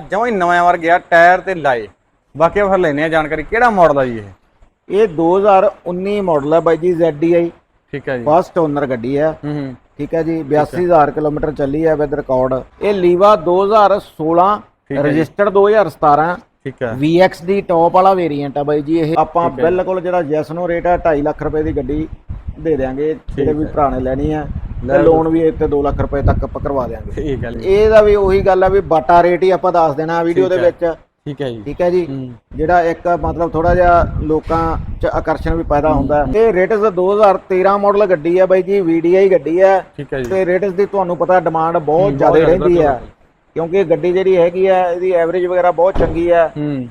ਜਮਾਂ ਹੀ ਨਵਾਂ ਵਰ ਗਿਆ ਟਾਇਰ ਤੇ ਲਾਏ। ਬਾਕੀ ਫਿਰ ਲੈਨੇ ਆ ਜਾਣਕਾਰੀ ਕਿਹੜਾ ਮਾਡਲ ਆ ਜੀ ਇਹ? ਇਹ 2019 ਮਾਡਲ ਹੈ ਬਾਈ ਜੀ ZDI ਠੀਕ ਹੈ ਜੀ। ਫਸਟ ਓਨਰ ਗੱਡੀ ਹੈ ਹੂੰ ਹੂੰ। ਠੀਕ ਹੈ ਜੀ 82000 ਕਿਲੋਮੀਟਰ ਚੱਲੀ ਹੈ ਵਿਦ ਰਿਕਾਰਡ ਇਹ ਲੀਵਾ 2016 ਠੀਕ ਹੈ ਜੀ। ਰਜਿਸਟਰਡ 2017 ਠੀਕ ਹੈ VX ਦੀ ਟੌਪ ਵਾਲਾ ਵੇਰੀਐਂਟ ਆ ਬਾਈ ਜੀ ਇਹ। ਆਪਾਂ ਬਿਲਕੁਲ ਜਿਹੜਾ ਜੈਸਨੋ ਰੇਟ ਹੈ 2.5 ਲੱਖ ਰੁਪਏ ਦੀ ਗੱਡੀ ਦੇ ਦੇਾਂਗੇ ਜਿਹੜੇ ਵੀ ਭਰਾ ਨੇ ਲੈਣੀ ਹੈ ਤੇ ਲੋਨ ਵੀ ਇੱਥੇ 2 ਲੱਖ ਰੁਪਏ ਤੱਕ ਆਪਾਂ ਕਰਵਾ ਦੇਾਂਗੇ ਠੀਕ ਹੈ। ਜੀ ਇਹਦਾ ਵੀ ਉਹੀ ਗੱਲ ਆ ਵੀ ਬਾਟਾ ਰੇਟ ਹੀ ਆਪਾਂ ਦੱਸ ਦੇਣਾ ਵੀਡੀਓ ਦੇ। ਵਿੱਚ। ਠੀਕ ਹੈ ਜੀ। ਠੀਕ ਹੈ ਜੀ। ਜਿਹੜਾ ਇੱਕ ਮਤਲਬ ਥੋੜਾ ਜਿਹਾ ਲੋਕਾਂ 'ਚ ਆਕਰਸ਼ਣ ਵੀ ਪੈਦਾ ਹੁੰਦਾ ਇਹ ਰੇਟਸ 2013 ਮਾਡਲ ਗੱਡੀ ਹੈ ਬਾਈ ਜੀ VDI ਗੱਡੀ ਜੀ। ਤੇ ਰੇਟਸ ਦੀ ਤੁਹਾਨੂੰ ਪਤਾ ਡਿਮਾਂਡ ਬਹੁਤ ਜ਼ਿਆਦਾ ਰਹਿੰਦੀ ਹੈ ਕਿਉਂਕਿ ਗੱਡੀ ਜਿਹੜੀ ਹੈਗੀ ਹੈ ਇਹਦੀ ਐਵਰੇਜ ਵਗੈਰਾ ਬਹੁਤ ਚੰਗੀ ਹੂੰ।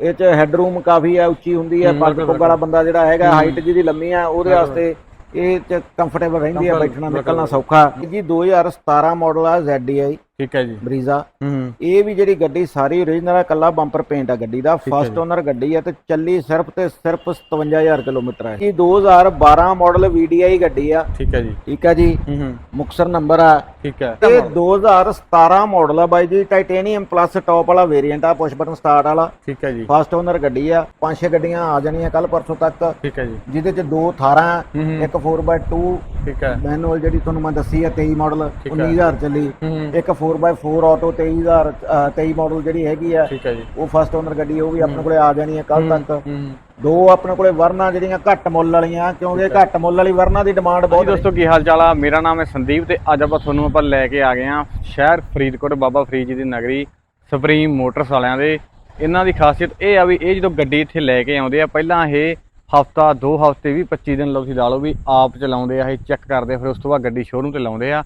ਇਹ 'ਚ ਹੈਡਰੂਮ ਕਾਫੀ ਹੈ ਉੱਚੀ ਹੁੰਦੀ ਹੂੰ, ਪੱਗ ਵਾਲਾ ਬੰਦਾ ਜਿਹੜਾ ਹੈਗਾ ਹਾਈਟ ਜਿਹਦੀ ਲੰਮੀ ਹੈ ਉਹਦੇ। ਵਾਸਤੇ ਇਹ 'ਚ ਕੰਫਰਟੇਬਲ ਰਹਿੰਦੀ Comfort, ਬੈਠਣਾ। ਨਿਕਲਣਾ ਸੌਖਾ ਜੀ 2017 ਮਾਡਲ ਆ ZDI ਠੀਕ ਹੈ ਜੀ। ਬਰੀਜ਼ਾ ਹੂੰ। ਇਹ ਵੀ ਜਿਹੜੀ ਗੱਡੀ ਸਾਰੀ ਓਰੀਜਨਲ ਹੈ ਕੱਲਾ ਬੰਪਰ ਪੇਂਟ ਆ ਗੱਡੀ ਦਾ। ਫਸਟ। ਓਨਰ ਗੱਡੀ ਹੈ ਤੇ ਚੱਲੀ ਸਿਰਫ ਤੇ ਸਿਰਫ 57000 ਕਿਲੋਮੀਟਰ ਹੈ ਇਹ। 2012 ਮਾਡਲ VDI ਗੱਡੀ ਆ। ਠੀਕ ਹੈ ਜੀ। ਠੀਕ ਹੈ ਜੀ। ਹੂੰ ਮੁਕਸਰ ਨੰਬਰ ਆ। ਠੀਕ ਹੈ। ਇਹ 2017 ਮਾਡਲ ਆ ਬਾਈ ਜੀ। ਟਾਈਟੇਨੀਅਮ ਪਲੱਸ ਟੌਪ ਵਾਲਾ ਵੇਰੀਐਂਟ ਆ ਪੁਸ਼ ਬਟਨ ਸਟਾਰਟ ਵਾਲਾ। ਠੀਕ ਹੈ ਜੀ। ਫਸਟ ਓਨਰ ਗੱਡੀ ਆ। ਪੰਜ ਛੇ ਗੱਡੀਆਂ ਆ ਜਾਣੀਆਂ ਕੱਲ ਪਰਸੋਂ ਤੱਕ। ਠੀਕ ਹੈ ਜੀ। ਜਿਹਦੇ ਚ ਦੋ ਥਾਰਾਂ ਹੂੰ ਹੂੰ। ਇੱਕ 4x2 ਠੀਕ ਹੈ। ਮੈਨੂਅਲ ਜਿਹੜੀ ਤੁਹਾਨੂੰ ਮੈਂ ਦੱਸੀ ਆ 23 ਮਾਡਲ ਠੀਕ ਹੈ। 19000 ਚੱਲੀ। ਇੱਕ 4x4 ਆਟੋ 23000 ਅ, 23 ਮਾਡਲ ਜਿਹੜੀ ਹੈਗੀ ਆ ਠੀਕ ਹੈ ਜੀ। ਉਹ ਫਸਟ ਓਨਰ ਗੱਡੀ ਉਹ ਵੀ ਆਪਣੇ ਕੋਲੇ ਆ ਜਾਣੀ ਹੈ ਕੱਲ ਤੱਕ। ਹੂੰ। ਦੋ ਆਪਣੇ ਕੋਲੇ ਵਰਨਾ ਜਿਹੜੀਆਂ ਘੱਟ ਮੁੱਲ ਵਾਲੀਆਂ ਕਿਉਂਕਿ ਘੱਟ ਮੁੱਲ ਵਾਲੀ ਵਰਨਾ ਦੀ ਡਿਮਾਂਡ ਜੀ ਬਹੁਤ ਹੈ ਦੋਸਤੋ ਕੀ ਹਾਲ ਚਾਲ ਆ? ਮੇਰਾ ਨਾਮ ਹੈ ਸੰਦੀਪ ਤੇ ਅੱਜ ਆਪਾਂ ਤੁਹਾਨੂੰ ਆਪਾਂ ਲੈ ਕੇ ਆ ਗਏ ਆ ਸ਼ਹਿਰ ਫਰੀਦਕੋਟ ਬਾਬਾ ਫਰੀਦ ਜੀ ਦੀ ਨਗਰੀ ਸੁਪਰੀਮ ਮੋਟਰਸ ਵਾਲਿਆਂ ਦੇ। ਇਹਨਾਂ ਦੀ ਖਾਸੀਅਤ ਇਹ ਆ ਵੀ ਇਹ ਜਦੋਂ ਗੱਡੀ ਇੱਥੇ ਲੈ ਕੇ ਆਉਂਦੇ ਆ ਪਹਿਲਾਂ ਇਹ ਹਫਤਾ ਦੋ ਹਫ਼ਤੇ ਵੀ 25 ਦਿਨ ਲਓ ਤੁਸੀਂ ਲਾ ਲਓ ਵੀ ਆਪ ਚਲਾਉਂਦੇ ਆ ਇਹ ਚੈੱਕ ਕਰਦੇ ਆ, ਫਿਰ ਉਸ ਤੋਂ ਬਾਅਦ ਗੱਡੀ ਸ਼ੋਰੂਮ ਤੇ ਲਾਉਂਦੇ ਆ।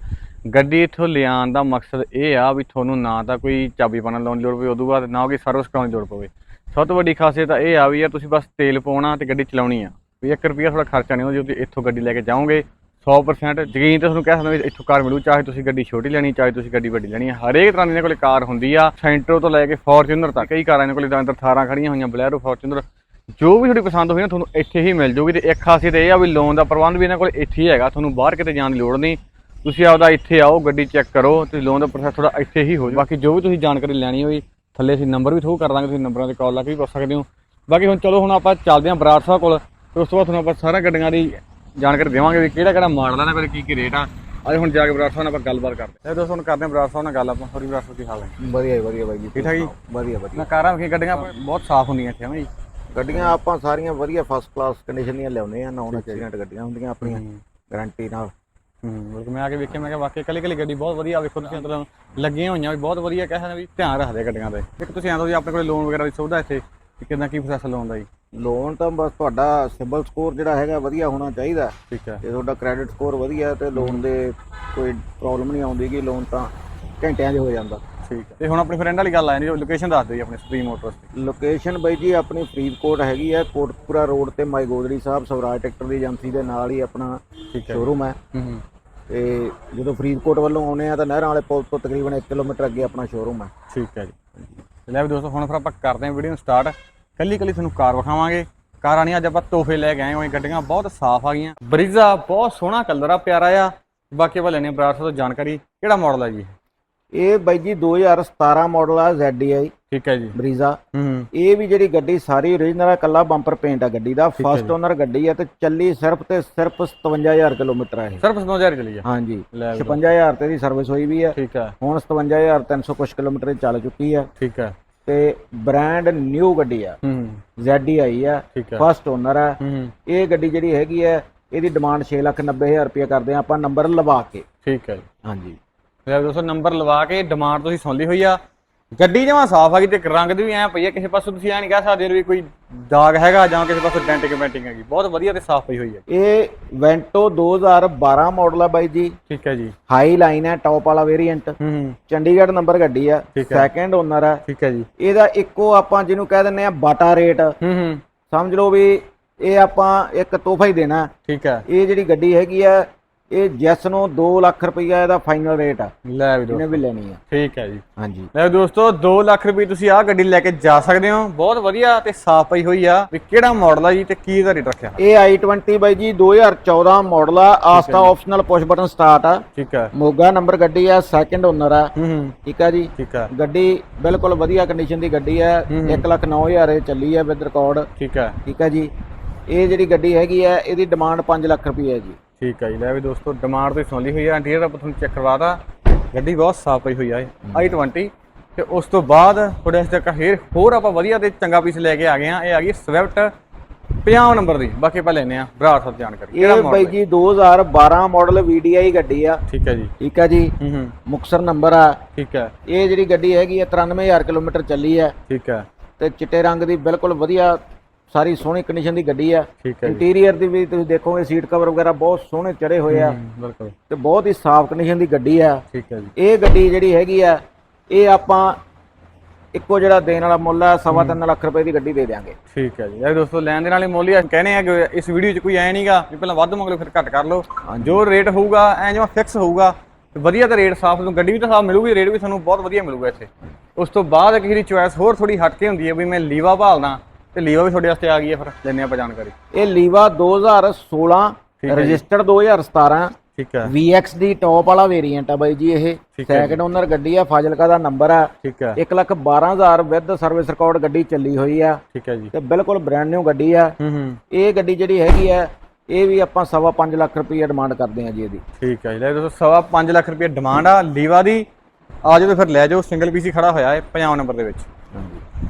ਗੱਡੀ ਇੱਥੋਂ ਲਿਆਉਣ ਦਾ ਮਕਸਦ ਇਹ ਆ ਵੀ ਤੁਹਾਨੂੰ ਨਾ ਤਾਂ ਕੋਈ ਚਾਬੀ ਪਾਣਾ ਲਾਉਣ ਦੀ ਲੋੜ ਪਵੇ ਉਦੋਂ ਬਾਅਦ ਨਾ ਕੋਈ ਸਰਵਿਸ ਕਰਾਉਣ ਦੀ ਲੋੜ ਪਵੇ। ਸਭ ਤੋਂ ਵੱਡੀ ਖਾਸੀਅਤ ਇਹ ਆ ਵੀ ਯਾਰ ਤੁਸੀਂ ਬਸ ਤੇਲ ਪਾਉਣਾ ਤੇ ਗੱਡੀ ਚਲਾਉਣੀ ਆ। ਵੀ 1 ਰੁਪਿਆ ਤੁਹਾਡਾ ਖਰਚਾ ਨਹੀਂ ਹੁੰਦਾ ਜੇ ਤੁਸੀਂ ਇੱਥੋਂ ਗੱਡੀ ਲੈ ਕੇ ਜਾਓਗੇ 100% ਯਕੀਨ ਤੇ ਤੁਹਾਨੂੰ ਕਹਿ ਸਕਦਾ ਵੀ ਇੱਥੋਂ ਕਾਰ ਮਿਲੂ, ਚਾਹੇ ਤੁਸੀਂ ਗੱਡੀ ਛੋਟੀ ਲੈਣੀ, ਚਾਹੇ ਤੁਸੀਂ ਗੱਡੀ ਵੱਡੀ ਲੈਣੀ ਹੈ ਹਰੇਕ ਤਰ੍ਹਾਂ ਦੀ ਇਹਨਾਂ ਕੋਲੇ ਕਾਰ ਹੁੰਦੀ ਆ, ਸੈਂਟਰੋ ਤੋਂ ਲੈ ਕੇ ਫੋਰਚੂਨਰ ਤੱਕ। ਕਈ ਕਾਰਾਂ ਇਹਨਾਂ ਕੋਲੇ ਤਾਂ ਅੰਦਰ 18 ਖੜੀਆਂ ਹੋਈਆਂ, ਬਲੈਰੋ, ਫੋਰਚੂਨਰ। ਜੋ ਵੀ ਤੁਹਾਡੀ ਪਸੰਦ ਹੋਈ ਨਾ, ਤੁਹਾਨੂੰ ਇੱਥੇ ਹੀ ਮਿਲ ਜੂਗੀ। ਤੇ ਇੱਕ ਖਾਸੀਅਤ ਇਹ ਆ ਵੀ ਲੋਨ ਦਾ ਪ੍ਰਬੰਧ ਵੀ ਇਹਨਾਂ ਕੋਲ ਇੱਥੇ ਹੀ ਹੈਗਾ, ਤੁਹਾਨੂੰ ਬਾਹਰ ਕਿਤੇ ਜਾਣ ਦੀ ਲੋੜ ਨਹੀਂ। ਤੁਸੀਂ ਆਪਦਾ ਇੱਥੇ ਆਓ ਗੱਡੀ ਚੈੱਕ ਕਰੋ ਤੇ ਲੋਨ ਦਾ ਪ੍ਰੋਸੈਸ ਥੋੜਾ ਇੱਥੇ ਹੀ ਹੋ ਜਾਊ ਬਾਕੀ ਜੋ ਵੀ ਤੁਸੀਂ ਜਾਣਕਾਰੀ ਲੈਣੀ ਹੋਈ ਥੱਲੇ ਅਸੀਂ ਨੰਬਰ ਵੀ ਥਰੂ ਕਰ ਦਾਂਗੇ ਤੁਸੀਂ ਨੰਬਰਾਂ ਤੇ ਕਾਲ ਲਾ ਕੇ ਵੀ ਪੁੱਛ ਸਕਦੇ ਹੋ। ਬਾਕੀ ਹੁਣ ਚਲੋ ਹੁਣ ਆਪਾਂ ਚੱਲਦੇ ਹਾਂ ਬਰਾੜ ਸਾਹਿਬ ਕੋਲ ਤੇ ਉਸ ਤੋਂ ਬਾਅਦ ਤੁਹਾਨੂੰ ਆਪਾਂ ਸਾਰਾ ਗੱਡੀਆਂ ਦੀ ਜਾਣਕਾਰੀ ਦੇਵਾਂਗੇ ਵੀ ਕਿਹੜਾ ਕਿਹੜਾ ਮਾਡਲ ਆ ਨਾ ਕੋਲ ਕੀ ਕੀ ਰੇਟ ਆ। ਅੱਜ ਹੁਣ ਜਾ ਕੇ ਬਰਾੜ ਸਾਹਿਬ ਨਾਲ ਆਪਾਂ ਗੱਲਬਾਤ ਕਰਦੇ ਹਾਂ। ਦੋਸਤੋ ਹੁਣ ਕਰਦੇ ਹਾਂ ਬਰਾੜ ਸਾਹਿਬ ਨਾਲ ਗੱਲ ਆਪਾਂ ਹੋਰੀ ਬਰਾੜ ਸਾਹਿਬ ਕੀ ਹਾਲ ਹੈ ਵਧੀਆ ਵਧੀਆ ਬਾਈ ਜੀ ਠੀਕ ਠਾਕ ਜੀ? ਵਧੀਆ ਵਧੀਆ। ਨਾ ਕਾਰਾਂ ਕੀ ਗੱਡੀਆਂ ਬਹੁਤ ਸਾਫ਼ ਹੁੰਦੀਆਂ ਇੱਥੇ ਹਨਾ ਜੀ? ਗੱਡੀਆਂ ਆਪਾਂ ਸਾਰੀਆਂ ਵਧੀਆ ਫਸਟ ਕਲਾਸ ਕੰਡੀਸ਼ਨ ਦੀਆਂ ਲਿਆਉਂਦੇ ਆ ਨੌਨ ਐਕਸੀਡੈਂਟ ਗੱਡੀਆਂ ਹੁੰਦੀਆਂ ਆਪਣੀਆਂ ਗਾਰੰਟੀ ਨਾਲ। ਹੂੰ ਬਿਲਕੁਲ ਮੈਂ ਆ ਕੇ ਵੇਖਿਆ ਮੈਂ ਕਿਹਾ ਵਾਕਈ ਕੱਲੀ ਕੱਲੀ ਗੱਡੀ ਬਹੁਤ ਵਧੀਆ ਵੇਖੋ ਤੁਸੀਂ ਮਤਲਬ ਲੱਗੀਆਂ ਹੋਈਆਂ ਵੀ ਬਹੁਤ ਵਧੀਆ ਕਹਿੰਦੇ ਨੇ ਵੀ ਧਿਆਨ ਰੱਖਦੇ ਗੱਡੀਆਂ ਦੇ ਇੱਕ ਤੁਸੀਂ ਆਂਦੋ ਜੀ ਆਪਣੇ ਕੋਲ ਲੋਨ ਵਗੈਰਾ ਦੀ ਸੁਵਿਧਾ ਇੱਥੇ ਕਿ ਕਿੰਨਾ ਕੀ ਪ੍ਰੋਸੈਸ ਲੋਨ ਦਾ ਜੀ? ਲੋਨ ਤਾਂ ਬਸ ਤੁਹਾਡਾ ਸਿਬਲ ਸਕੋਰ ਜਿਹੜਾ ਹੈਗਾ ਵਧੀਆ ਹੋਣਾ ਚਾਹੀਦਾ। ਠੀਕ ਹੈ। ਜੇ ਤੁਹਾਡਾ ਕ੍ਰੈਡਿਟ ਸਕੋਰ ਵਧੀਆ ਤੇ ਲੋਨ ਦੇ ਕੋਈ ਪ੍ਰੋਬਲਮ ਨਹੀਂ ਆਉਂਦੀ ਕਿ ਲੋਨ ਤਾਂ ਘੰਟਿਆਂ 'ਚ ਹੋ ਜਾਂਦਾ। ਠੀਕ ਹੈ। ਤੇ ਹੁਣ ਆਪਣੀ ਫਰੈਂਡ ਵਾਲੀ ਗੱਲ ਆ ਜਾਂਦੀ ਲੋਕੇਸ਼ਨ ਦੱਸ ਦਿਓ ਜੀ ਆਪਣੇ ਸੁਪਰੀਮ ਮੋਟਰਸ ਦੀ। ਲੋਕੇਸ਼ਨ ਬਾਈ ਜੀ ਆਪਣੀ ਫਰੀਦਕੋਟ ਹੈਗੀ ਹੈ ਕੋਟਪੁਰਾ ਰੋਡ ਤੇ ਮਾਈ ਗੋਦੜੀ ਸਾਹਿਬ ਸਵਰਾਜ ਟਰੈਕਟਰ ਦੀ ਏਜੰਸੀ ਦੇ ਨਾਲ ਹੀ ਆਪਣਾ ਠੀਕ ਹੈ ਸ਼ੋਰੂਮ ਹੈ। ਹੂੰ ਹੂੰ। ਤੇ ਜਦੋਂ ਫਰੀਦਕੋਟ ਵੱਲੋਂ ਆਉਨੇ ਆ ਤਾਂ ਨਹਿਰਾਂ ਵਾਲੇ ਪੁਲ ਤੋਂ ਤਕਰੀਬਨ 1 ਕਿਲੋਮੀਟਰ ਅੱਗੇ ਆਪਣਾ ਸ਼ੋਰੂਮ ਹੈ। ਠੀਕ ਹੈ ਜੀ। ਤੇ ਲੈ ਵੀ ਦੋਸਤੋ ਹੁਣ ਫਿਰ ਆਪਾਂ ਕਰਦੇ ਹਾਂ ਵੀਡੀਓ ਨੂੰ ਸਟਾਰਟ ਕੱਲੀ ਕੱਲੀ ਤੁਹਾਨੂੰ ਕਾਰ ਵਿਖਾਵਾਂਗੇ। ਕਾਰਾਂ ਨਹੀਂ ਅੱਜ ਆਪਾਂ ਤੋਹਫੇ ਲੈ ਕੇ ਆਏ ਹੋਏ ਗੱਡੀਆਂ ਬਹੁਤ ਸਾਫ਼ ਆ ਗਈਆਂ। ਬਰੀਜ਼ਾ ਬਹੁਤ ਸੋਹਣਾ ਕਲਰ ਆ ਪਿਆਰਾ ਆ ਬਾਕੀ ਆਪਾਂ ਲੈਣੇ ਬਰਾੜ ਤੋਂ ਜਾਣਕਾਰੀ। ਕਿਹੜਾ ਮਾਡਲ ਆ ਜੀ ਇਹ ਬਾਈ ਜੀ 2017 ਮਾਡਲ ਆ ZDI ਠੀਕ ਹੈ ਜੀ। ਬਰੀਜ਼ਾ। ਹੂੰ ਇਹ ਵੀ ਜਿਹੜੀ ਗੱਡੀ ਸਾਰੀ ਓਰੀਜਨਲ ਹੈ ਕੱਲਾ ਬੰਪਰ ਪੇਂਟ ਆ ਗੱਡੀ ਦਾ। ਫਸਟ। ਓਨਰ ਗੱਡੀ ਹੈ ਤੇ ਚੱਲੀ ਸਿਰਫ ਤੇ ਸਿਰਫ 57000 ਕਿਲੋਮੀਟਰ ਹੈ ਇਹ। ਸਿਰਫ 9000 ਚਲੀ ਆ। ਹਾਂਜੀ। ਲੈ ਵੀ 56000 ਤੇ ਦੀ ਸਰਵਿਸ ਹੋਈ ਵੀ ਹੈ ਠੀਕ ਹੈ ਹੁਣ 57300 ਕੁਝ ਕਿਲੋਮੀਟਰ ਚੱਲ ਚੁੱਕੀ ਹੈ ਠੀਕ ਹੈ ਤੇ ਬ੍ਰਾਂਡ ਨਿਊ ਗੱਡੀ ਆ। ਹੂੰ ZDI ਆ। ਫਸਟ ਓਨਰ ਹੂੰ, ਇਹ ਗੱਡੀ ਜਿਹੜੀ ਹੈਗੀ ਹੈ ਇਹਦੀ ਡਿਮਾਂਡ 6,90,000 ਰੁਪਏ ਕਰਦੇ ਆ। ਆਪਾਂ ਨੰਬਰ ਲਵਾ ਕੇ। ਠੀਕ ਹੈ ਜੀ। ਹਾਂਜੀ। ਲੈ ਦੋਸਤੋ ਨੰਬਰ ਲਵਾ ਕੇ ਡਿਮਾਂਡ ਤੁਸੀਂ ਸੁਣ ਲਈ ਹੋਈ ਆ। ਗੱਡੀ ਜਮਾ ਸਾਫ਼ ਆ ਗਈ ਤੇ ਰੰਗ ਦੀ ਵੀ ਐ ਪਈ ਆ ਕਿਸੇ ਪਾਸੋਂ ਤੁਸੀਂ ਐ ਨਹੀਂ ਕਹਿ ਸਕਦੇ ਵੀ ਕੋਈ ਦਾਗ ਹੈਗਾ ਜਾਂ ਕਿਸੇ ਪਾਸੋਂ ਡੈਂਟਿੰਗ ਪੈਂਟਿੰਗ ਹੈਗੀ। ਬਹੁਤ ਵਧੀਆ ਤੇ ਸਾਫ਼ ਪਈ ਹੋਈ ਹੈ ਇਹ ਵੈਂਟੋ 2012 ਮਾਡਲ ਆ ਬਾਈ ਜੀ। ਠੀਕ ਹੈ ਜੀ। ਹਾਈ ਲਾਈਨ ਹੈ ਟੌਪ ਵਾਲਾ ਵੇਰੀਐਂਟ ਹੂੰ ਚੰਡੀਗੜ੍ਹ ਨੰਬਰ ਗੱਡੀ ਆ। ਸੈਕੰਡ ਓਨਰ ਹੈ ਠੀਕ ਹੈ ਜੀ। ਇਹਦਾ ਇੱਕੋ ਆਪਾਂ ਜਿਹਨੂੰ ਕਹਿ ਦਿੰਨੇ ਆ ਬਾਟਾ ਰੇਟ। ਹੂੰ ਹੂੰ। ਸਮਝ ਲਓ ਵੀ ਇਹ ਆਪਾਂ ਇੱਕ ਤੋਹਫਾ ਹੀ ਦੇਣਾ। ਠੀਕ ਹੈ ਇਹ ਜਿਹੜੀ ਗੱਡੀ ਹੈਗੀ ਆ ਇਹ ਜੈਸ ਨੂੰ 2 ਲੱਖ ਰੁਪਈਆ ਇਹਦਾ ਫਾਈਨਲ ਰੇਟ ਆ। ਲੈ ਵੀ ਦੋਸਤੋ ਵੀ ਲੈਣੀ ਆ। ਠੀਕ ਹੈ ਜੀ। ਹਾਂਜੀ। ਲੈ ਦੋਸਤੋ 2 ਲੱਖ ਰੁਪਏ ਤੁਸੀਂ ਆਹ ਗੱਡੀ ਲੈ ਕੇ ਜਾ ਸਕਦੇ ਹੋ। ਬਹੁਤ ਵਧੀਆ ਤੇ ਸਾਫ਼ ਪਈ ਹੋਈ ਆ। ਵੀ ਕਿਹੜਾ ਮਾਡਲ ਆ ਜੀ ਤੇ ਕੀ ਦਾ ਰੇਟ ਰੱਖਿਆ? ਇਹ i20 ਬਾਈ ਜੀ 2014 ਮਾਡਲ ਆ। Asta optional push button start ਆ। ਠੀਕ ਹੈ। ਮੋਗਾ ਨੰਬਰ ਗੱਡੀ ਆ ਸੈਕੰਡ ਓਨਰ ਆ। ਹੂੰ ਹੂੰ। ਠੀਕ ਆ ਜੀ। ਠੀਕ ਹੈ। ਗੱਡੀ ਬਿਲਕੁਲ ਵਧੀਆ ਕੰਡੀਸ਼ਨ ਦੀ ਗੱਡੀ ਹੈ ਹੂੰ। 1 ਲੱਖ 9000 ਇਹ ਚੱਲੀ ਹੈ ਵਿਦ ਰਿਕਾਰਡ ਠੀਕ ਹੈ। ਠੀਕ ਹੈ ਜੀ। ਇਹ ਜਿਹੜੀ ਗੱਡੀ ਹੈਗੀ ਹੈ ਇਹਦੀ ਡਿਮਾਂਡ 5 ਲੱਖ ਰੁਪਏ ਹੈ ਜੀ। ਠੀਕ ਹੈ ਜੀ ਲੈ ਵੀ ਦੋਸਤੋ ਡਿਮਾਂਡ ਤੋਂ ਸੁਣ ਲਈ ਹੋਈ ਆ ਇੰਟੀਰੀਅਰ ਆਪਾਂ ਤੁਹਾਨੂੰ ਚੈੱਕ ਕਰਵਾਤਾ। ਗੱਡੀ ਬਹੁਤ ਸਾਫ਼ ਪਈ ਹੋਈ ਆ ਇਹ i20 ਤੇ ਉਸ ਤੋਂ ਬਾਅਦ ਥੋੜੇ ਇਸ ਤੱਕ ਫੇਰ ਹੋਰ ਆਪਾਂ ਵਧੀਆ ਤੇ ਚੰਗਾ ਪੀਸ ਲੈ ਕੇ ਆ ਗਏ ਆ ਇਹ ਆ ਗਈ ਸਵਿਫਟ 50 ਨੰਬਰ ਦੀ। ਬਾਕੀ ਆਪਾਂ ਲੈਨੇ ਆ ਬਰਾੜ ਸਾਹਿਬ ਜਾਣਕਾਰੀ। ਇਹ ਬਾਈ ਜੀ 2012 ਮਾਡਲ VDI ਗੱਡੀ ਆ। ਠੀਕ ਹੈ ਜੀ। ਠੀਕ ਹੈ ਜੀ। ਹੂੰ ਹੂੰ। ਮੁਕਸਰ ਨੰਬਰ ਆ। ਠੀਕ ਹੈ ਇਹ ਜਿਹੜੀ ਗੱਡੀ ਹੈਗੀ ਹੈ 93000 ਕਿਲੋਮੀਟਰ ਚੱਲੀ ਹੈ ਠੀਕ ਹੈ ਤੇ ਚਿੱਟੇ ਰੰਗ ਦੀ ਬਿਲਕੁਲ ਵਧੀਆ ਸਾਰੀ ਸੋਹਣੀ ਕੰਡੀਸ਼ਨ ਦੀ ਗੱਡੀ ਆ। ਠੀਕ ਹੈ ਜੀ। ਇੰਟੀਰੀਅਰ ਦੀ ਵੀ ਤੁਸੀਂ ਦੇਖੋਗੇ ਸੀਟ ਕਵਰ ਵਗੈਰਾ ਬਹੁਤ ਸੋਹਣੇ ਚੜੇ ਹੋਏ ਆ। ਹੂੰ, ਬਿਲਕੁਲ। ਤੇ ਬਹੁਤ ਹੀ ਸਾਫ਼ ਕੰਡੀਸ਼ਨ ਦੀ ਗੱਡੀ ਆ। ਠੀਕ ਹੈ ਜੀ। ਇਹ ਗੱਡੀ ਜਿਹੜੀ ਹੈਗੀ ਆ ਇਹ ਆਪਾਂ ਇੱਕੋ ਜਿਹੜਾ ਦੇਣ ਵਾਲਾ ਮੁੱਲ ਆ ਸਵਾ ਤਿੰਨ ਲੱਖ ਰੁਪਏ ਦੀ ਗੱਡੀ ਦੇ ਦਿਆਂਗੇ। ਠੀਕ ਹੈ ਜੀ। ਇਹ ਦੋਸਤੋ ਲੈਣ ਦੇ ਨਾਲ ਹੀ ਮੁੱਲ ਆ। ਕਹਿੰਦੇ ਆ ਕਿ ਇਸ ਵੀਡੀਓ 'ਚ ਕੋਈ ਐ ਨਹੀਂਗਾ ਵੀ ਪਹਿਲਾਂ ਵੱਧ ਮੰਗ ਲਓ ਫਿਰ ਘੱਟ ਕਰ ਲਓ। ਜੋ ਰੇਟ ਹੋਊਗਾ ਐ ਜਿਵੇਂ ਫਿਕਸ ਹੋਊਗਾ ਤੇ ਵਧੀਆ ਤਾਂ ਰੇਟ ਸਾਫ਼ ਤੁਹਾਨੂੰ ਗੱਡੀ ਵੀ ਤਾਂ ਸਾਫ਼ ਮਿਲੂਗੀ ਰੇਟ ਵੀ ਤੁਹਾਨੂੰ ਬਹੁਤ ਵਧੀਆ ਮਿਲੂਗਾ ਇੱਥੇ। ਉਸ ਤੋਂ ਬਾਅਦ ਕਿਸੇ ਦੀ ਚੁਆਇਸ ਹੋਰ ਥੋੜੀ ਹਟ ਕੇ ਹੁੰਦੀ ਹੈ ਵੀ ਮੈਂ ਲੀਵਾ ਭਾਲਦਾ। ਤੇ ਲੀਵਾ ਵੀ ਤੁਹਾਡੇ ਵਾਸਤੇ ਆ ਗਈ ਹੈ ਫਿਰ ਲੈਣੇ ਆਪਾਂ ਜਾਣਕਾਰੀ। ਇਹ ਲੀਵਾ 2016 ਠੀਕ ਹੈ ਜੀ। ਰਜਿਸਟਰਡ 2017 ਠੀਕ ਹੈ। VX ਦੀ ਟੌਪ ਵਾਲਾ ਵੇਰੀਐਂਟ ਆ ਬਾਈ ਜੀ ਇਹ। ਸੈਕੰਡ ਓਨਰ ਗੱਡੀ ਆ ਫਾਜ਼ਿਲਕਾ ਦਾ ਨੰਬਰ ਆ। ਠੀਕ ਹੈ। 1 ਲੱਖ 12000 ਵਿਦ ਸਰਵਿਸ ਰਿਕਾਰਡ ਗੱਡੀ ਚੱਲੀ ਹੋਈ ਆ। ਠੀਕ ਹੈ ਜੀ। ਤੇ ਬਿਲਕੁਲ ਬ੍ਰਾਂਡ ਨਿਊ ਗੱਡੀ ਆ। ਹੂੰ ਹੂੰ। ਇਹ ਗੱਡੀ ਜਿਹੜੀ ਹੈਗੀ ਆ ਇਹ ਵੀ ਆਪਾਂ ਸਵਾ ਪੰਜ ਲੱਖ ਰੁਪਏ ਡਿਮਾਂਡ ਕਰਦੇ ਆ ਜੀ ਇਹਦੀ। ਠੀਕ ਹੈ ਜੀ। ਲੈ ਦੋਸਤੋ ਸਵਾ 5 ਲੱਖ ਰੁਪਏ ਡਿਮਾਂਡ ਆ ਲੀਵਾ ਦੀ। ਆ ਜਾਓ ਫਿਰ ਲੈ ਜਾਓ ਸਿੰਗਲ ਪੀਸੀ ਖੜਾ ਹੋਇਆ ਹੈ 50 ਨੰਬਰ ਦੇ ਵਿੱਚ। ਹਾਂਜੀ।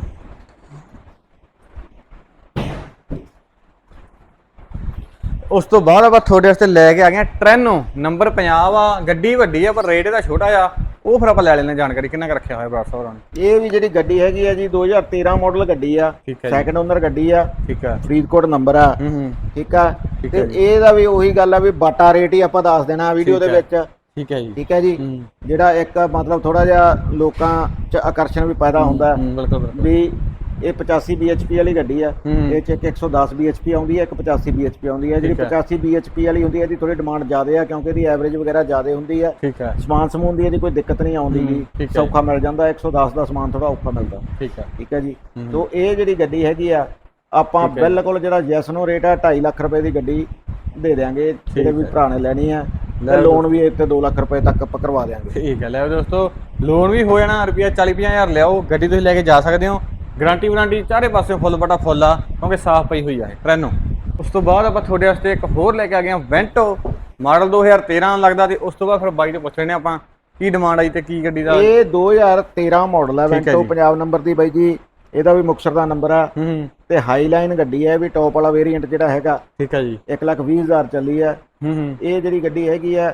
ਉਸ ਤੋਂ ਬਾਅਦ ਆਪਾਂ ਤੁਹਾਡੇ ਵਾਸਤੇ ਲੈ ਕੇ ਆ ਗਏ ਆ ਟ੍ਰੈਨੋ ਨੰਬਰ 50 ਆ ਗੱਡੀ ਵੱਡੀ ਆ ਪਰ ਰੇਟ ਇਹਦਾ ਛੋਟਾ ਆ। ਉਹ ਫਿਰ ਆਪਾਂ ਲੈ ਲੈਣੇ ਜਾਣਕਾਰੀ ਕਿੰਨਾ ਰੱਖਿਆ ਹੋਇਆ ਬਰਾੜ ਸਾਹਿਬ ਹੋਰਾਂ ਨੇ? ਇਹ ਵੀ ਜਿਹੜੀ ਗੱਡੀ ਹੈਗੀ ਆ ਜੀ 2013 ਮਾਡਲ ਗੱਡੀ ਆ। ਸੈਕੰਡ ਓਨਰ ਗੱਡੀ ਆ। ਠੀਕ ਹੈ ਫਰੀਦਕੋਟ ਨੰਬਰ ਆ। ਹੂੰ ਹੂੰ। ਠੀਕ ਆ। ਤੇ। ਇਹਦਾ ਵੀ ਉਹੀ ਗੱਲ ਆ ਵੀ ਬਾਟਾ ਰੇਟ ਹੀ ਆਪਾਂ ਦੱਸ ਦੇਣਾ ਵੀਡੀਓ ਦੇ। ਵਿੱਚ। ਠੀਕ ਹੈ ਜੀ। ਠੀਕ ਹੈ ਜੀ। ਜਿਹੜਾ ਇੱਕ ਮਤਲਬ ਥੋੜਾ ਜਿਹਾ ਲੋਕਾਂ 'ਚ ਆਕਰਸ਼ਣ ਵੀ ਪੈਦਾ ਹੁੰਦਾ। ਵੀ ਇਹ 85 bhp ਵਾਲੀ ਗੱਡੀ ਆ। ਇਹ ਚ ਇੱਕ 110 bhp ਆਉਂਦੀ ਹੈ ਇੱਕ 85 bhp ਆਉਂਦੀ ਹੈ ਜਿਹੜੀ ਠੀਕ ਹੈ। 85 bhp ਵਾਲੀ ਹੁੰਦੀ ਹੈ ਇਹਦੀ ਥੋੜੀ ਡਿਮਾਂਡ ਜ਼ਿਆਦਾ ਆ ਕਿਉਂਕਿ ਇਹਦੀ ਐਵਰੇਜ ਵਗੈਰਾ ਜ਼ਿਆਦਾ ਹੁੰਦੀ ਹੈ ਠੀਕ ਹੈ ਸਮਾਨ ਸਮੂਨ ਦੀ ਇਹਦੀ ਕੋਈ ਦਿੱਕਤ ਨਹੀਂ ਆਉਂਦੀ ਹੈ। ਸੌਖਾ ਮਿਲ ਜਾਂਦਾ 110 ਦਾ ਸਮਾਨ ਥੋੜਾ ਔਖਾ ਮਿਲਦਾ। ਠੀਕ ਹੈ ਠੀਕ ਹੈ ਜੀ। ਤੋਂ ਇਹ ਜਿਹੜੀ ਗੱਡੀ ਹੈਗੀ ਆ ਆਪਾਂ ਜੀ। ਬਿਲਕੁਲ ਜਿਹੜਾ ਜੈਸ ਨੂੰ ਰੇਟ ਆ 2.5 ਲੱਖ ਰੁਪਏ ਦੀ ਗੱਡੀ ਦੇ ਦਿਆਂਗੇ ਜਿਹੜੇ ਵੀ। ਭਰਾ ਨੇ ਲੈਣੀ ਆ। ਤੇ ਲੋਨ ਵੀ ਇੱਥੇ 2 ਲੱਖ ਰੁਪਏ ਤੱਕ ਆਪਾਂ ਕਰਵਾ ਦਿਆਂਗੇ। ਠੀਕ ਹੈ ਲੈ ਦੋਸਤੋ ਲੋਨ ਵੀ ਹੋ ਜਾਣਾ ਰੁਪਿਆ 40 ਹਜ਼ਾਰ ਲਿਆਓ। ਗੱਡੀ ਤੁਸੀਂ ਲੈ ਕੇ ਜਾ ਸਕਦੇ ਹੋ। ਗਾਰੰਟੀ ਵਾਰੰਟੀ ਚਾਰੇ ਪਾਸੇ ਫੁੱਲ ਬਟਾ ਫੁੱਲ ਆ ਕਿਉਂਕਿ ਸਾਫ਼ ਪਈ ਹੋਈ ਆ ਇਹ ਟ੍ਰੈਨੋ। ਉਸ ਤੋਂ ਬਾਅਦ ਆਪਾਂ ਤੁਹਾਡੇ ਵਾਸਤੇ ਇੱਕ ਹੋਰ ਲੈ ਕੇ ਆ ਗਏ ਆ ਵੈਂਟੋ। ਮਾਡਲ 2013 ਲੱਗਦਾ ਤੇ ਉਸ ਤੋਂ ਬਾਅਦ ਫਿਰ ਬਾਈ ਤੋਂ ਪੁੱਛ ਲੈਣੇ ਆਪਾਂ ਕੀ ਡਿਮਾਂਡ ਆਈ ਤੇ ਕੀ ਗੱਡੀ ਦਾ? ਇਹ 2013 ਮਾਡਲ ਹੈ ਵੈਂਟੋ। ਪੰਜਾਬ ਨੰਬਰ ਦੀ ਬਾਈ ਜੀ। ਇਹਦਾ ਵੀ ਮੁਕਤਸਰ ਦਾ ਨੰਬਰ ਆ। ਤੇ ਹਾਈ ਲਾਈਨ ਗੱਡੀ ਹੈ ਵੀ ਟੌਪ ਵਾਲਾ ਵੇਰੀਐਂਟ ਜਿਹੜਾ ਹੈਗਾ। ਠੀਕ ਹੈ ਜੀ। 1 ਲੱਖ 20 ਹਜ਼ਾਰ ਚੱਲੀ ਹੈ ਇਹ ਜਿਹੜੀ ਗੱਡੀ ਹੈਗੀ ਆ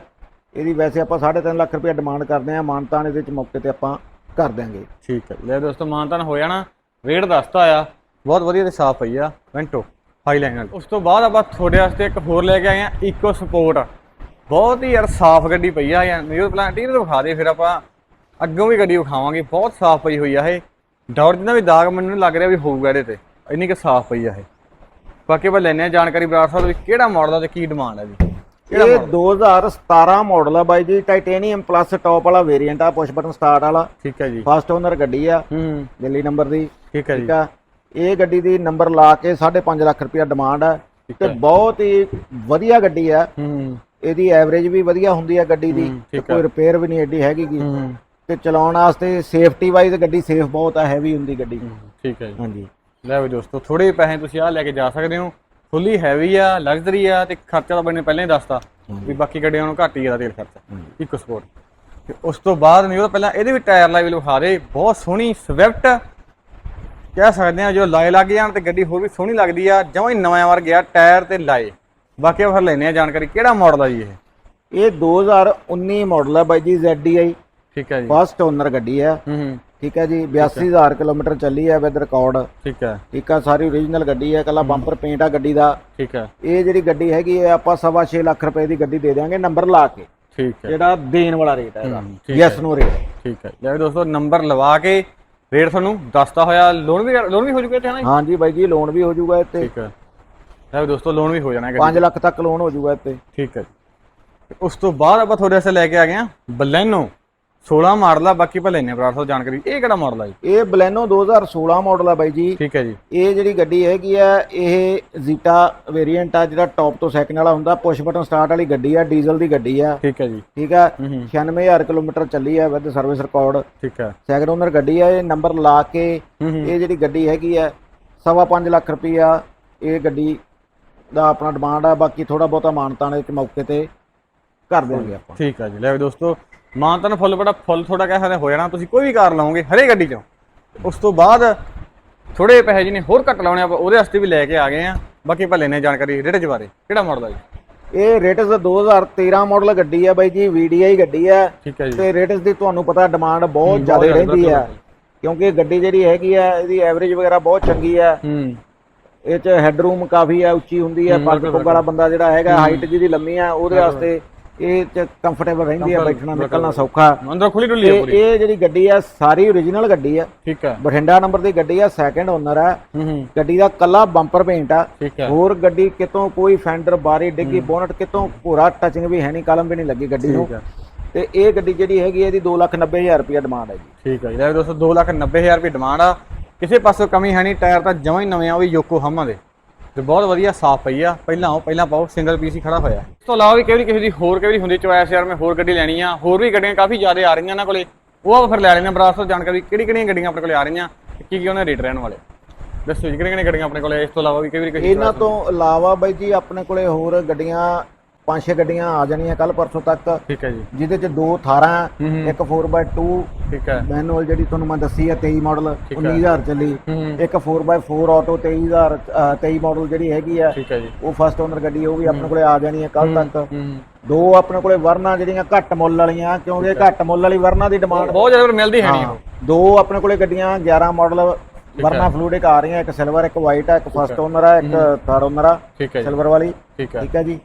ਇਹਦੀ ਵੈਸੇ ਆਪਾਂ 3.5 ਲੱਖ ਰੁਪਏ ਡਿਮਾਂਡ ਕਰਦੇ ਆ। ਮਾਨਤਾਨ ਇਹਦੇ ਵਿੱਚ ਮੌਕੇ ਤੇ ਆਪਾਂ ਕਰ ਦਿਆਂਗੇ। ਠੀਕ ਹੈ। ਲੈ ਦੋਸਤੋ ਮਾਨਤਾਨ ਹੋ ਜਾਣਾ ਰੇਟ ਦੱਸਤਾ ਆ। ਬਹੁਤ ਵਧੀਆ ਤੇ ਸਾਫ਼ ਪਈ ਆ ਵੈਂਟੋ ਹਾਈਲਾਈਨਰ ਉਸ ਤੋਂ ਬਾਅਦ ਆਪਾਂ ਤੁਹਾਡੇ ਵਾਸਤੇ ਇੱਕ ਹੋਰ ਲੈ ਕੇ ਆਏ ਆ ਇਕੋ ਸਪੋਰਟ ਬਹੁਤ ਹੀ ਯਾਰ ਸਾਫ਼ ਗੱਡੀ ਪਈ ਆ ਯਾਰ ਨਿਊ ਪਲਾਨ ਟੀਰ ਵਿਖਾ ਦੇ ਫਿਰ ਆਪਾਂ ਅੱਗੋਂ ਵੀ ਗੱਡੀ ਵਿਖਾਵਾਂਗੇ। ਬਹੁਤ ਸਾਫ਼ ਪਈ ਹੋਈ ਆ ਇਹ। ਡਾਊਟ ਜਿੰਨਾ ਵੀ ਦਾਗ ਮੈਨੂੰ ਲੱਗ ਰਿਹਾ ਵੀ ਹੋਊਗਾ ਇਹਦੇ ਤੇ। ਇੰਨੀ ਕਿ ਸਾਫ਼ ਪਈ ਆ ਇਹ। ਬਾਕੀ ਆਪਾਂ ਲੈਣੇ ਆ ਜਾਣਕਾਰੀ ਬਰਾੜ ਸਾਹਿਬ ਵੀ ਕਿਹੜਾ ਮਾਡਲ ਆ ਤੇ ਕੀ ਡਿਮਾਂਡ ਆ ਜੀ ਇਹ model? 2017 ਮਾਡਲ ਆ ਬਾਈ ਜੀ ਟਾਈਟੇਨੀਅਮ ਪਲੱਸ ਟੌਪ ਵਾਲਾ ਵੇਰੀਐਂਟ ਆ ਪੁਸ਼ ਬਟਨ ਸਟਾਰਟ ਵਾਲਾ। ਠੀਕ ਹੈ ਜੀ। ਫਸਟ ਓਨਰ ਗੱਡੀ ਆ ਹੂੰ ਦਿੱਲੀ ਨੰਬਰ ਦੀ। ਠੀਕ ਹੈ ਜੀ। ਠੀਕ ਆ? ਇਹ ਗੱਡੀ ਦੀ ਨੰਬਰ ਲਾ ਕੇ 5.5 ਲੱਖ ਰੁਪਏ ਡਿਮਾਂਡ ਆ। ਤੇ। ਬਹੁਤ ਹੀ ਵਧੀਆ ਗੱਡੀ ਆ। ਹੂੰ ਇਹਦੀ ਐਵਰੇਜ ਵੀ ਵਧੀਆ ਹੁੰਦੀ ਆ ਗੱਡੀ ਦੀ। ਤੇ। ਕੋਈ ਰਿਪੇਅਰ ਵੀ ਨਹੀਂ ਐਡੀ ਹੈਗੀ ਗੀ। ਤੇ ਚਲਾਉਣ ਵਾਸਤੇ ਸੇਫਟੀ ਵਾਈਜ਼ ਗੱਡੀ ਸੇਫ ਬਹੁਤ ਆ ਹੈਵੀ ਹੁੰਦੀ ਗੱਡੀ। ਠੀਕ ਹੈ ਜੀ। ਹਾਂਜੀ। ਲੈ ਵੀ ਦੋਸਤੋ ਥੋੜੇ ਪੈਸੇ ਤੁਸੀਂ ਆ ਲੈ ਕੇ ਜਾ ਸਕਦੇ ਹੋ। ਫੁੱਲੀ ਹੈਵੀ ਆ ਲਗਜ਼ਰੀ ਆ ਤੇ ਖਰਚਾ ਤਾਂ ਬੰਨੇ ਪਹਿਲਾਂ ਹੀ ਦੱਸਤਾ ਵੀ ਬਾਕੀ ਗੱਡੀਆਂ ਨੂੰ ਘੱਟ ਹੀ ਆ ਤੇਲ ਖਰਚਾ। ਇੱਕ ਸਪੋਰਟ ਤੇ ਉਸ ਤੋਂ ਬਾਅਦ ਨਹੀਂ ਉਹ ਪਹਿਲਾਂ ਇਹਦੇ ਵੀ ਟਾਇਰ ਲਾਈਵਲ ਵਿਖਾ ਦੇ ਬਹੁਤ ਸੋਹਣੀ ਸਵਿਫਟ ਕਹਿ ਸਕਦੇ ਆ ਜੋ ਲਾਏ ਲੱਗ ਜਾਣ ਤੇ ਗੱਡੀ ਹੋਰ ਵੀ ਸੋਹਣੀ ਲੱਗਦੀ ਆ ਜਮਾਂ ਹੀ ਨਵਾਂ ਵਰ ਗਿਆ ਟਾਇਰ ਤੇ ਲਾਏ। ਬਾਕੀ ਫਿਰ ਲੈਨੇ ਆ ਜਾਣਕਾਰੀ ਕਿਹੜਾ ਮਾਡਲ ਆ ਜੀ ਇਹ? ਇਹ 2019 ਮਾਡਲ ਹੈ ਬਾਈ ਜੀ ZDI ਠੀਕ ਹੈ ਜੀ। ਫਸਟ ਓਨਰ ਗੱਡੀ ਹੈ ਹੂੰ ਹੂੰ। ਠੀਕ ਹੈ ਜੀ 82000 ਕਿਲੋਮੀਟਰ ਚੱਲੀ ਹੈ ਵਿਦ ਰਿਕਾਰਡ ਠੀਕ ਹੈ। ਠੀਕ ਆ ਸਾਰੀ ਓਰੀਜਨਲ ਗੱਡੀ ਹੈ ਕੱਲਾ ਬੰਪਰ ਪੇਂਟ ਆ ਗੱਡੀ ਦਾ। ਠੀਕ ਹੈ। ਇਹ ਜਿਹੜੀ ਗੱਡੀ ਹੈਗੀ ਹੈ ਆਪਾਂ ਸਵਾ ਛੇ ਲੱਖ ਰੁਪਏ ਦੀ ਗੱਡੀ ਦੇ ਦਿਆਂਗੇ ਨੰਬਰ ਲਾ ਕੇ। ਠੀਕ ਹੈ। ਜਿਹੜਾ ਦੇਣ ਵਾਲਾ ਰੇਟ ਹੈ ਇਹਦਾ। ਹੂੰ, ਯੈਸ ਨੋ ਰੇਟ ਠੀਕ ਹੈ। ਲੈ ਵੀ ਦੋਸਤੋ ਨੰਬਰ ਲਵਾ ਕੇ ਰੇਟ ਤੁਹਾਨੂੰ ਦੱਸਦਾ ਹੋਇਆ। ਲੋਨ ਵੀ ਲੋਨ ਵੀ ਹੋ ਜੂਗਾ ਤੇ ਹਨਾ ਜੀ? ਹਾਂਜੀ ਬਾਈ ਜੀ ਲੋਨ ਵੀ ਹੋ ਜਾਊਗਾ ਇੱਥੇ। ਠੀਕ ਹੈ। ਲੈ ਦੋਸਤੋ ਲੋਨ ਵੀ ਹੋ ਜਾਣਾ ਗੱਡੀ 5 ਲੱਖ ਤੱਕ ਲੋਨ ਹੋ ਜਾਊਗਾ ਇੱਥੇ। ਠੀਕ ਹੈ ਉਸ ਤੋਂ ਬਾਅਦ ਆਪਾਂ ਤੁਹਾਡੇ ਵਾਸਤੇ ਲੈ ਕੇ ਆ ਗਏ ਆ ਬਲੈਨੋ। 16 ਮਾਡਲ ਆ ਬਾਕੀ ਭਲੇ ਨੇ ਬਰਾੜ ਜਾਣਕਾਰੀ। ਇਹ ਕਿਹੜਾ ਮਾਡਲ ਆ ਜੀ? ਇਹ ਬਲੈਨੋ 2016 ਮਾਡਲ ਆ ਬਾਈ ਜੀ। ਠੀਕ ਹੈ ਜੀ। ਇਹ ਜਿਹੜੀ ਗੱਡੀ ਹੈਗੀ ਆ ਇਹ ਜ਼ੀਟਾ ਵੇਰੀਐਂਟ ਆ ਜਿਹੜਾ ਟੌਪ ਤੋਂ ਸੈਕਿੰਡ ਵਾਲਾ ਹੁੰਦਾ ਪੁਸ਼ ਬਟਨ ਸਟਾਰਟ ਵਾਲੀ ਗੱਡੀ ਆ ਡੀਜ਼ਲ ਦੀ ਗੱਡੀ ਆ। ਠੀਕ ਹੈ ਜੀ। ਠੀਕ ਆ? ਹੂੰ ਹੂੰ। 96000 ਕਿਲੋਮੀਟਰ ਚੱਲੀ ਆ ਵਿਦ ਸਰਵਿਸ ਰਿਕਾਰਡ ਠੀਕ ਹੈ। ਸੈਕਿੰਡ ਓਨਰ ਗੱਡੀ ਆ ਇਹ ਨੰਬਰ ਲਾ ਕੇ ਇਹ ਜਿਹੜੀ ਗੱਡੀ ਹੈਗੀ ਆ ਸਵਾ ਪੰਜ ਲੱਖ ਰੁਪਈਆ ਇਹ ਗੱਡੀ ਦਾ ਆਪਣਾ ਡਿਮਾਂਡ ਆ ਬਾਕੀ ਥੋੜਾ ਬਹੁਤਾ ਮਾਨਤਾਨ ਇੱਕ ਮੌਕੇ ਤੇ ਕਰ ਦੇਵਾਂਗੇ ਆਪਾਂ। ਠੀਕ ਹੈ ਜੀ। ਲੈ ਵੀ ਦੋਸਤੋ ਮਾਨਤਨ ਫੁੱਲ ਬੜਾ ਫੁੱਲ ਥੋੜਾ ਕਹਿ ਸਕਦੇ ਹੋ ਜਾਣਾ ਤੁਸੀਂ ਕੋਈ ਵੀ ਕਾਰ ਲਾਓਗੇ ਹਰੇ ਗੱਡੀ ਚੋਂ। ਉਸ ਤੋਂ ਬਾਅਦ ਥੋੜੇ ਪੈਸੇ ਜਿਹਨੇ ਹੋਰ ਘੱਟ ਲਾਉਣੇ ਆਪਾਂ ਉਹਦੇ ਵਾਸਤੇ ਵੀ ਲੈ ਕੇ ਆ ਗਏ ਆ। ਬਾਕੀ ਭਲੇ ਨੇ ਜਾਣਕਾਰੀ ਰੇਟ ਬਾਰੇ। ਕਿਹੜਾ ਮਾਡਲ ਆ ਜੀ? ਇਹ ਰੇਟਸ 2013 ਮਾਡਲ ਗੱਡੀ ਆ ਬਾਈ ਜੀ VDI ਗੱਡੀ ਆ। ਤੇ ਰੇਟਸ ਦੀ ਤੁਹਾਨੂੰ ਪਤਾ ਡਿਮਾਂਡ ਬਹੁਤ ਜ਼ਿਆਦਾ ਰਹਿੰਦੀ ਆ। ਕਿਉਂਕਿ ਗੱਡੀ ਜਿਹੜੀ ਹੈਗੀ ਆ ਇਹਦੀ ਐਵਰੇਜ ਵਗੈਰਾ ਬਹੁਤ ਚੰਗੀ ਆ। ਹੂੰ। ਇਹ ਚ ਹੈਡਰੂਮ ਕਾਫੀ ਆ ਉੱਚੀ ਹੁੰਦੀ ਆ। ਪੁੱਗ ਵਾਲਾ ਬੰਦਾ ਜਿਹੜਾ ਹੈਗਾ ਹਾਈਟ ਜਿਹਦੀ ਲੰਮੀ ਆ ਉਹਦੇ ਵਾਸਤੇ ਇਹ ਚ ਕੰਫਰਟੇਬਲ ਰਹਿੰਦੀ ਆ ਬੈਠਣਾ ਨਿਕਲਣਾ ਸੌਖਾ। ਅੰਦਰ ਖੁੱਲੀ ਡੁੱਲੀ ਹੈ ਪੂਰੀ। ਇਹ ਜਿਹੜੀ ਗੱਡੀ ਆ ਸਾਰੀ ਓਰੀਜਨਲ ਗੱਡੀ ਆ। ਠੀਕ ਹੈ ਬਠਿੰਡਾ ਨੰਬਰ ਦੀ ਗੱਡੀ ਆ ਸੈਕੰਡ ਓਨਰ ਆ। ਗੱਡੀ ਦਾ ਕੱਲਾ ਬੰਪਰ ਪੇਂਟ ਆ। ਹੋਰ ਗੱਡੀ ਕਿਤੋਂ ਕੋਈ ਫੈਂਡਰ ਬਾਰੀ ਡਿੱਗੀ ਬੋਨਟ ਕਿਤੋਂ ਭੂਰਾ ਟਚਿੰਗ ਵੀ ਹੈ ਨਹੀਂ ਕਲਮ ਵੀ ਨਹੀਂ ਲੱਗੀ ਗੱਡੀ ਨੂੰ। ਤੇ ਇਹ ਗੱਡੀ ਜਿਹੜੀ ਹੈਗੀ ਆ, ਇਹਦੀ 290000 ਰੁਪਏ ਡਿਮਾਂਡ ਹੈ ਜੀ। ਠੀਕ ਹੈ ਜੀ। ਲੈ ਦੋਸਤੋ 290000 ਰੁਪਏ ਡਿਮਾਂਡ ਆ। ਕਿਸੇ ਪਾਸੋਂ ਕਮੀ ਹੈ ਨਹੀਂ ਟਾਇਰ ਤਾਂ ਜਮਾਂ ਹੀ ਨਵੇਂ ਆ ਉਹ ਵੀ ਯੋਕੋ ਹਮਾ ਦੇ। ਤੇ ਬਹੁਤ ਵਧੀਆ ਸਾਫ਼ ਪਈ ਆ। ਪਹਿਲਾਂ ਉਹ ਪਹਿਲਾਂ ਪਾਓ ਸਿੰਗਲ ਪੀਸ ਹੀ ਖੜਾ ਹੋਇਆ। ਇਸ ਤੋਂ ਇਲਾਵਾ ਵੀ ਕਈ ਵਾਰੀ ਕਿਸੇ ਦੀ ਹੋਰ ਕਈ ਵਾਰੀ ਹੁੰਦੀ ਚੋਇਸ ਯਾਰ ਮੈਂ ਹੋਰ ਗੱਡੀ ਲੈਣੀ ਆ। ਹੋਰ ਵੀ ਗੱਡੀਆਂ ਕਾਫੀ ਜ਼ਿਆਦਾ ਆ ਰਹੀਆਂ ਇਹਨਾਂ ਕੋਲੇ। ਉਹ ਆਪਾਂ ਫਿਰ ਲੈ ਲੈਣੇ ਬਰਾਸ ਤੋਂ ਜਾਣਕਾਰੀ ਕਿਹੜੀ ਕਿਹੜੀਆਂ ਗੱਡੀਆਂ ਆਪਣੇ ਕੋਲੇ ਆ ਰਹੀਆਂ ਤੇ ਕੀ ਕੀ ਉਹਨਾਂ ਰੇਟ ਰਹਿਣ ਵਾਲੇ। ਦੱਸੋ ਜੀ ਕਿਹੜੀਆਂ ਕਿਹੜੀਆਂ ਗੱਡੀਆਂ ਆਪਣੇ ਕੋਲੇ ਇਸ ਤੋਂ ਇਲਾਵਾ ਵੀ ਕਈ ਵਾਰੀ ਕਿਸੇ ਇਹਨਾਂ ਤੋਂ ਇਲਾਵਾ ਬਾਈ ਜੀ ਆਪਣੇ ਕੋਲੇ ਹੋਰ ਗੱਡੀਆਂ ਪੰਜ ਛੇ ਗੱਡੀਆਂ ਆ ਜਾਣੀਆਂ ਕੱਲ ਪਰਸੋਂ ਤੱਕ। ਠੀਕ ਹੈ ਜੀ। ਜਿਹਦੇ ਚ ਦੋ ਥਾਰਾਂ ਹੂੰ ਹੂੰ। ਇੱਕ 4x2 ਠੀਕ ਹੈ। ਮੈਨੂਅਲ ਜਿਹੜੀ ਤੁਹਾਨੂੰ ਮੈਂ ਦੱਸੀ ਆ 23 ਮਾਡਲ ਠੀਕ ਹੈ। 19000 ਚੱਲੀ। ਹੂੰ ਹੂੰ। ਇੱਕ 4x4 ਆਟੋ 23000 ਅ, 23 ਮਾਡਲ ਜਿਹੜੀ ਹੈਗੀ ਆ ਠੀਕ ਹੈ ਜੀ। ਉਹ ਫਸਟ ਓਨਰ ਗੱਡੀ ਉਹ ਵੀ ਆਪਣੇ ਕੋਲੇ ਆ ਜਾਣੀ ਹੈ ਕੱਲ ਤੱਕ। ਹੂੰ। ਹੂੰ ਦੋ ਆਪਣੇ ਕੋਲੇ ਵਰਨਾ ਜਿਹੜੀਆਂ ਘੱਟ ਮੁੱਲ ਵਾਲੀਆਂ ਕਿਉਂਕਿ ਘੱਟ ਮੁੱਲ ਵਾਲੀ ਵਰਨਾ ਦੀ ਡਿਮਾਂਡ ਬਹੁਤ ਜ਼ਿਆਦਾ ਮਿਲਦੀ ਹੈ ਨਹੀਂ ਹਾਂ। ਦੋ ਆਪਣੇ ਕੋਲੇ ਗੱਡੀਆਂ 11 ਮਾਡਲ ਵਰਨਾ ਫਲੂਇਡ ਆ ਰਹੀਆਂ ਇੱਕ ਸਿਲਵਰ ਇੱਕ ਵਾਈਟ ਆ ਇੱਕ ਫਸਟ ਓਨਰ ਆ ਇੱਕ ਥਰਡ ਓਨਰ ਆ ਸਿਲਵਰ ਵਾਲੀ। ਠੀਕ ਹੈ। ਜੀ।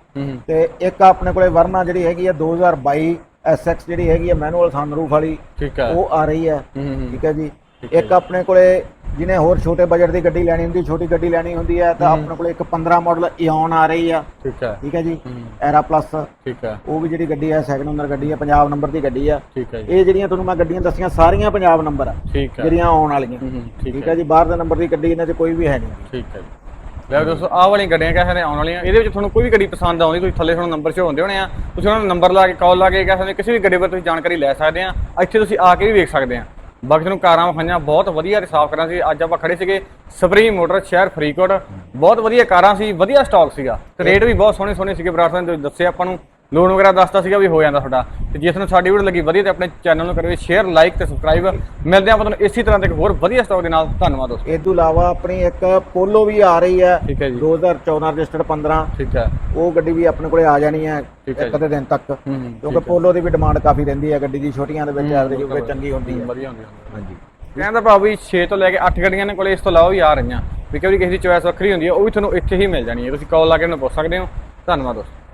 ਤੇ ਇੱਕ ਆਪਣੇ ਕੋਲੇ ਵਰਨਾ ਜਿਹੜੀ ਹੈਗੀ ਆ 2022 SX ਜਿਹੜੀ ਹੈਗੀ ਆ ਮੈਨੂਅਲ ਸਨਰੂਫ ਵਾਲੀ ਠੀਕ ਹੈ। ਉਹ ਆ ਰਹੀ ਹੈ। ਠੀਕ ਹੈ ਜੀ। ਇੱਕ ਆਪਣੇ ਕੋਲੇ ਜਿਹਨੇ ਹੋਰ ਛੋਟੇ ਬਜਟ ਦੀ ਗੱਡੀ ਲੈਣੀ ਹੁੰਦੀ ਛੋਟੀ ਗੱਡੀ ਲੈਣੀ ਹੁੰਦੀ ਹੈ ਤਾਂ ਆਪਣੇ ਕੋਲੇ ਇੱਕ 15 ਮਾਡਲ ਇਓਨ ਆ ਰਹੀ ਆ। ਠੀਕ ਹੈ। ਠੀਕ ਹੈ ਜੀ? ਐਰਾ ਪਲੱਸ ਠੀਕ ਹੈ। ਉਹ ਵੀ ਜਿਹੜੀ ਗੱਡੀ ਹੈ ਸੈਕੰਡ ਓਨਰ ਗੱਡੀ ਹੈ ਪੰਜਾਬ ਨੰਬਰ ਦੀ ਗੱਡੀ ਆ। ਠੀਕ ਹੈ ਇਹ ਜਿਹੜੀਆਂ ਤੁਹਾਨੂੰ ਮੈਂ ਗੱਡੀਆਂ ਦੱਸੀਆਂ ਸਾਰੀਆਂ ਪੰਜਾਬ ਨੰਬਰ ਆ। ਠੀਕ ਹੈ। ਜਿਹੜੀਆਂ ਆਉਣ ਵਾਲੀਆਂ। ਠੀਕ ਹੈ। ਜੀ? ਬਾਹਰ ਦੇ ਨੰਬਰ ਦੀ ਗੱਡੀ ਇਹਨਾਂ 'ਚ ਕੋਈ ਵੀ ਹੈ ਨਹੀਂ। ਠੀਕ ਹੈ ਜੀ। ਲੈ ਦੋਸਤੋ ਆਹ ਵਾਲੀਆਂ ਗੱਡੀਆਂ ਕਹਿ ਸਕਦੇ ਆਉਣ ਵਾਲੀਆਂ? ਇਹਦੇ ਵਿੱਚ ਤੁਹਾਨੂੰ ਕੋਈ ਵੀ ਗੱਡੀ ਪਸੰਦ ਆਉਂਦੀ ਤੁਸੀਂ ਥੱਲੇ ਤੁਹਾਨੂੰ ਨੰਬਰ ਸ਼ੋ ਹੁੰਦੇ ਹੋਣੇ ਆ। ਤੁਸੀਂ ਉਹਨਾਂ ਨੂੰ ਨੰਬਰ ਲਾ ਕੇ ਕਾਲ ਲਾ ਕੇ ਕਹਿ ਸਕਦੇ ਕਿਸੇ ਵੀ ਗੱਡੀ ਬਾਰੇ ਤੁਸੀਂ ਜਾਣਕਾਰੀ ਲੈ ਸਕਦੇ ਆ। ਇੱਥੇ ਤੁਸੀਂ ਆ ਕੇ ਵੀ ਵੇਖ ਸਕਦੇ ਆ। ਬਾਕੀ ਤੁਹਾਨੂੰ ਕਾਰਾਂ ਵਿਖਾਈਆਂ ਬਹੁਤ ਵਧੀਆ ਤੇ ਸਾਫ਼ ਕਰਾਂ ਸੀ। ਅੱਜ ਆਪਾਂ ਖੜੇ ਸੀਗੇ ਸੁਪਰੀਮ ਮੋਟਰ ਸ਼ਹਿਰ ਫਰੀਦਕੋਟ। ਬਹੁਤ ਵਧੀਆ ਕਾਰਾਂ ਸੀ ਵਧੀਆ ਸਟਾਕ ਸੀਗਾ। ਤੇ ਰੇਟ ਵੀ ਬਹੁਤ ਸੋਹਣੇ ਸੋਹਣੇ ਸੀਗੇ। ਬਰਾੜ ਸਾਹਿਬ ਨੇ ਦੱਸਿਆ ਆਪਾਂ ਨੂੰ ਲੋਨ ਵਗੈਰਾ ਦੱਸਦਾ ਸੀਗਾ ਵੀ ਹੋ ਜਾਂਦਾ ਤੁਹਾਡਾ। ਤੇ ਜੇ ਤੁਹਾਨੂੰ ਸਾਡੀ ਵੀਡੀਓ ਲੱਗੀ ਵਧੀਆ ਤੇ ਆਪਣੇ ਚੈਨਲ ਨੂੰ ਕਰਿਓ ਸ਼ੇਅਰ ਲਾਈਕ ਤੇ ਸਬਸਕ੍ਰਾਈਬ ਮਿਲਦੇ ਆਪਾਂ ਤੁਹਾਨੂੰ ਇਸੇ ਤਰ੍ਹਾਂ ਦੇ ਇੱਕ ਹੋਰ ਵਧੀਆ ਸਟਾਕ ਦੇ ਨਾਲ। ਧੰਨਵਾਦ ਦੋਸਤੋ। ਇਹ ਤੋਂ ਇਲਾਵਾ ਆਪਣੀ ਇੱਕ ਪੋਲੋ ਵੀ ਆ ਰਹੀ ਹੈ। ਠੀਕ ਹੈ ਜੀ। 2014 ਰਜਿਸਟਰਡ 15 ਠੀਕ ਹੈ। ਉਹ ਗੱਡੀ ਵੀ ਆਪਣੇ ਕੋਲੇ ਆ ਜਾਣੀ ਹੈ ਇੱਕ ਦੇ ਦਿਨ ਤੱਕ। ਕਿਉਂਕਿ ਪੋਲੋ ਦੀ ਵੀ ਡਿਮਾਂਡ ਕਾਫੀ ਰਹਿੰਦੀ ਹੈ ਗੱਡੀ ਦੀ ਛੋਟੀਆਂ ਦੇ ਵਿੱਚ ਐਵਰੇਜ ਵੀ ਚੰਗੀ ਹੁੰਦੀ ਹੈ। ਵਧੀਆ ਹੁੰਦੀ ਹੈ। ਹਾਂਜੀ। ਕਹਿੰਦਾ ਭਰਾ ਵੀ 6 ਤੋਂ ਲੈ ਕੇ 8 ਗੱਡੀਆਂ ਨੇ ਕੋਲੇ ਇਸ ਤੋਂ ਇਲਾਵਾ ਵੀ ਆ ਰਹੀਆਂ। ਵੀ ਕਈ ਵਾਰੀ ਕਿਸੇ ਦੀ ਚੋਇਸ ਵੱਖਰੀ ਹੁੰਦੀ ਹੈ ਉਹ ਵੀ ਤੁਹਾਨੂੰ ਇੱਥੇ ਹੀ ਮਿਲ ਜਾਣੀ ਹੈ। ਤੁਸੀਂ ਕਾਲ ਲਾ ਕੇ ਉਹਨੂੰ ਪੁੱਛ ਸਕਦੇ ਹੋ। ਧੰਨਵਾਦ ਦੋਸਤੋ।